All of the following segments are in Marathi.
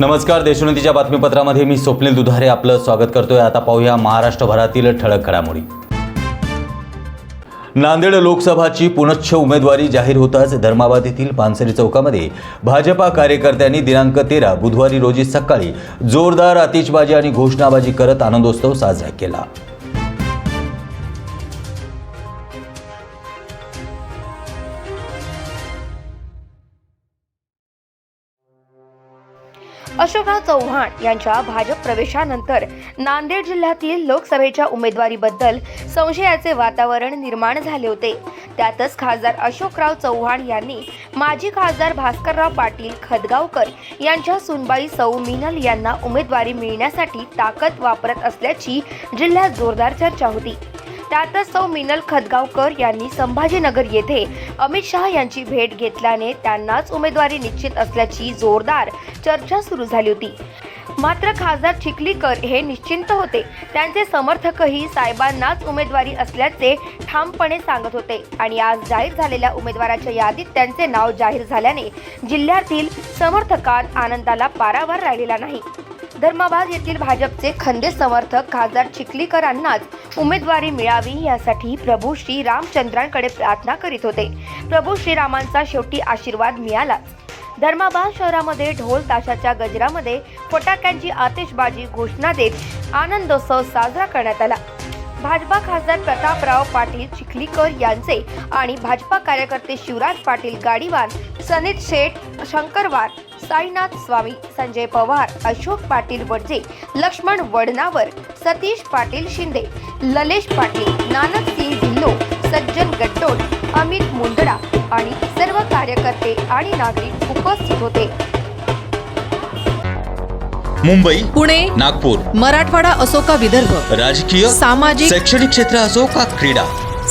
नमस्कार देशोन्नतीच्या बातमीपत्रामध्ये मी स्वप्नील दुधारे आपलं स्वागत करतोय. आता पाहूया महाराष्ट्रभरातील ठळक घडामोडी. नांदेड लोकसभाची पुनच्छ उमेदवारी जाहीर होताच धर्माबाद येथील पानसरी चौकामध्ये भाजपा कार्यकर्त्यांनी दिनांक तेरा बुधवारी रोजी सकाळी जोरदार आतिषबाजी आणि घोषणाबाजी करत आनंदोत्सव साजरा केला. अशोकराव चव्हाण यांच्या भाजप प्रवेशानंतर नांदेड जिल्ह्यातील लोकसभेच्या उमेदवारीबद्दल संशयाचे वातावरण निर्माण झाले होते. त्यातच खासदार अशोकराव चव्हाण यांनी माजी खासदार भास्करराव पाटील खदगावकर यांच्या सुनबाई सौ मिनल यांना उमेदवारी मिळण्यासाठी ताकद वापरत असल्याची जिल्ह्यात जोरदार चर्चा होती. त्यातच सौ मिनल खदगावकर यांनी संभाजीनगर येथे अमित शहा यांची भेट घेतल्याने त्यांनाच उमेदवारी निश्चित असल्याची जोरदार चर्चा सुरू झाली होती. मात्र खासदार चिखलीकर हे निश्चिंत होते. त्यांचे समर्थकही साहेबांनाच उमेदवारी असल्याचे ठामपणे सांगत होते आणि आज जाहीर झालेल्या उमेदवाराच्या यादीत त्यांचे नाव जाहीर झाल्याने जिल्ह्यातील समर्थकांत आनंदाला पारावर राहिलेला नाही. धर्माबाद येथील भाजपचे खंदे समर्थक खासदार चिखलीकरांनाच उमेदवारी मिळावी यासाठी प्रभू श्री रामचंद्रांकडे प्रार्थना करीत होते. प्रभू श्रीरामांचा शेवटी आशीर्वाद मिळाला धर्माबाद शहरामध्ये ढोल ताशाच्या गजरामध्ये फटाक्यांची आतिषबाजी घोषणा देत आनंदोत्सव साजरा करण्यात आला. भाजपा खासदार प्रतापराव पाटील चिखलीकर यांचे आणि भाजपा कार्यकर्ते शिवराज पाटील गाडीवान सनीत शेठ शंकरवार साईनाथ स्वामी संजय पवार अशोक पाटील वडजे लक्ष्मण वडनावर सतीश पाटील शिंदे ललेश पाटील नानक सिंग ढिल्लो सज्जन गड्डोळ अमित मुंदडा आणि सर्व कार्यकर्ते आणि नागरिक उपस्थित होते. मुंबई पुणे नागपूर मराठवाडा असो का विदर्भ राजकीय सामाजिक शैक्षणिक क्षेत्र असो का क्रीडा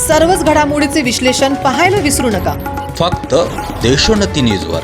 सर्वच घडामोडीचे विश्लेषण पाहायला विसरू नका. फक्त देशोन्नती न्यूजवर.